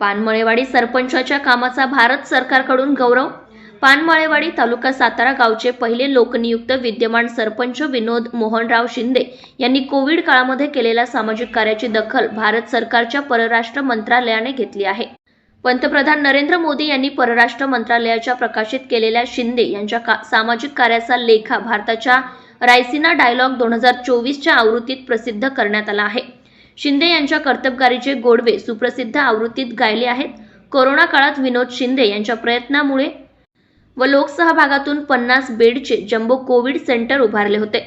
पानमळेवाडी सरपंचाच्या कामाचा भारत सरकारकडून गौरव. पानमळेवाडी तालुका सातारा गावचे पहिले लोकनियुक्त विद्यमान सरपंच विनोद मोहनराव शिंदे यांनी कोविड काळामध्ये केलेल्या सामाजिक कार्याची दखल भारत सरकारच्या परराष्ट्र मंत्रालयाने घेतली आहे. पंतप्रधान नरेंद्र मोदी यांनी परराष्ट्र मंत्रालयाच्या प्रकाशित केलेल्या शिंदे यांच्या का सामाजिक कार्याचा लेखा भारताच्या रायसिना डायलॉग दोन हजार चोवीसच्या आवृत्तीत प्रसिद्ध करण्यात आला आहे. शिंदे यांच्या कर्तबगारीचे गोडवे सुप्रसिद्ध आवृत्तीत गायले आहेत. कोरोना काळात विनोद शिंदे यांच्या प्रयत्नामुळे व लोकसहभागातून पन्नास बेडचे जम्बो कोविड सेंटर उभारले होते.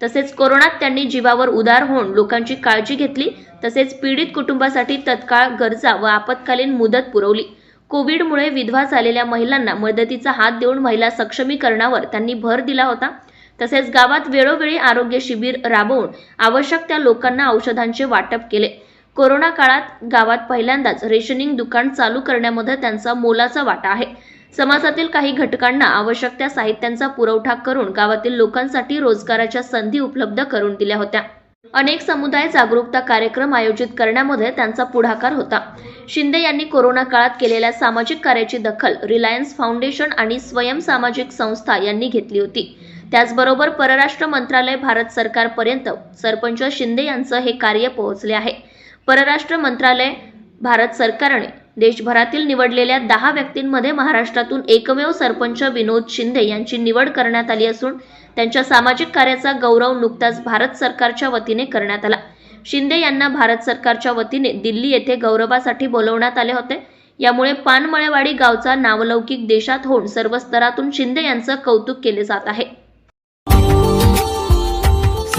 तसेच कोरोनात त्यांनी जीवावर उदार होऊन लोकांची काळजी घेतली. तसेच पीडित कुटुंबासाठी तत्काळ गरजा व आपत्कालीन मुदत पुरवली. कोविडमुळे विधवा झालेल्या महिलांना मदतीचा हात देऊन महिला सक्षमीकरणावर त्यांनी भर दिला होता. तसेच गावात वेळोवेळी आरोग्य शिबिर राबवून आवश्यक त्या लोकांना औषधांचे वाटप केले. कोरोना काळात गावात पहिल्यांदाच रेशनिंग दुकान चालू करण्यामध्ये त्यांचा मोलाचा वाटा आहे. समाजातील काही घटकांना आवश्यक त्या साहित्यांचा पुरवठा करून गावातील लोकांसाठी रोजगाराच्या संधी उपलब्ध करून दिल्या होत्या. अनेक समुदाय जागरूकता कार्यक्रम आयोजित करण्यामध्ये त्यांचा पुढाकार होता. शिंदे यांनी कोरोना काळात केलेल्या सामाजिक कार्याची दखल रिलायन्स फाउंडेशन आणि स्वयं सामाजिक संस्था यांनी घेतली होती. त्याचबरोबर परराष्ट्र मंत्रालय भारत सरकारपर्यंत सरपंच शिंदे यांचं हे कार्य पोहोचले आहे. परराष्ट्र मंत्रालय भारत सरकारने देशभरातील निवडलेल्या दहा व्यक्तींमध्ये महाराष्ट्रातून एकमेव सरपंच विनोद शिंदे यांची निवड करण्यात आली असून त्यांच्या सामाजिक कार्याचा गौरव नुकताच भारत सरकारच्या वतीने करण्यात आला. शिंदे यांना भारत सरकारच्या वतीने दिल्ली येथे गौरवासाठी बोलवण्यात आले होते. यामुळे पानमळेवाडी गावचा नावलौकिक देशात होऊन सर्व स्तरातून शिंदे यांचं कौतुक केले जात आहे.